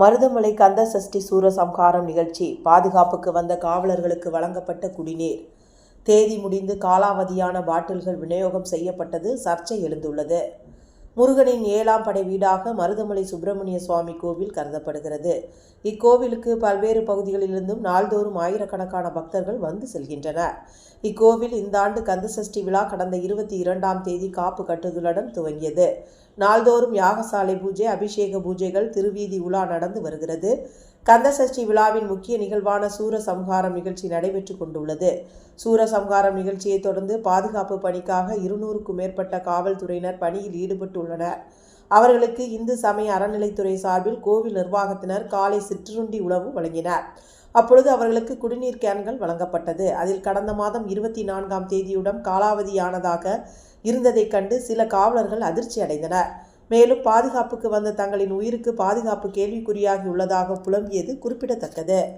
மருதமலை கந்த சஷ்டி சூரசம்ஹாரம் நிகழ்ச்சி பாதுகாப்புக்கு வந்த காவலர்களுக்கு வழங்கப்பட்ட குடிநீர். தேதி முடிந்து காலாவதியான பாட்டில்கள் விநியோகம் செய்யப்பட்டது சர்ச்சை எழுந்துள்ளது. முருகனின் ஏழாம் படை வீடாக மருதமலை சுப்பிரமணிய சுவாமி கோவில் கருதப்படுகிறது. இக்கோவிலுக்கு பல்வேறு பகுதிகளிலிருந்தும் நாள்தோறும் ஆயிரக்கணக்கான பக்தர்கள் வந்து செல்கின்றனர். இக்கோவில் இந்த ஆண்டு கந்தசஷ்டி விழா கடந்த இருபத்தி இரண்டாம் தேதி காப்பு கட்டுதலுடன் துவங்கியது. நாள்தோறும் யாகசாலை பூஜை அபிஷேக பூஜைகள் திருவீதி உலா நடந்து வருகிறது. கந்தசஷ்டி விழாவின் முக்கிய நிகழ்வான சூரசம்ஹாரம் நிகழ்ச்சி நடைபெற்று கொண்டுள்ளது. சூரசம்ஹாரம் நிகழ்ச்சியை தொடர்ந்து பாதுகாப்பு பணிக்காக இருநூறுக்கும் மேற்பட்ட காவல்துறையினர் பணியில் ஈடுபட்டுள்ளனர் அவர்களுக்கு இந்து சமய அறநிலைத்துறை சார்பில் கோவில் நிர்வாகத்தினர் காலை சிற்றுண்டி உணவு வழங்கினர். அப்பொழுது அவர்களுக்கு குடிநீர் கேன்கள் வழங்கப்பட்டது. அதில் கடந்த மாதம் இருபத்தி நான்காம் தேதியுடன் காலாவதியானதாக இருந்ததைக் கண்டு சில காவலர்கள் அதிர்ச்சி அடைந்தனர். மேலும் பாதுகாப்புக்கு வந்த தங்களின் உயிருக்கு பாதுகாப்பு கேள்விக்குறியாகி உள்ளதாக புலம்பியது குறிப்பிடத்தக்கது.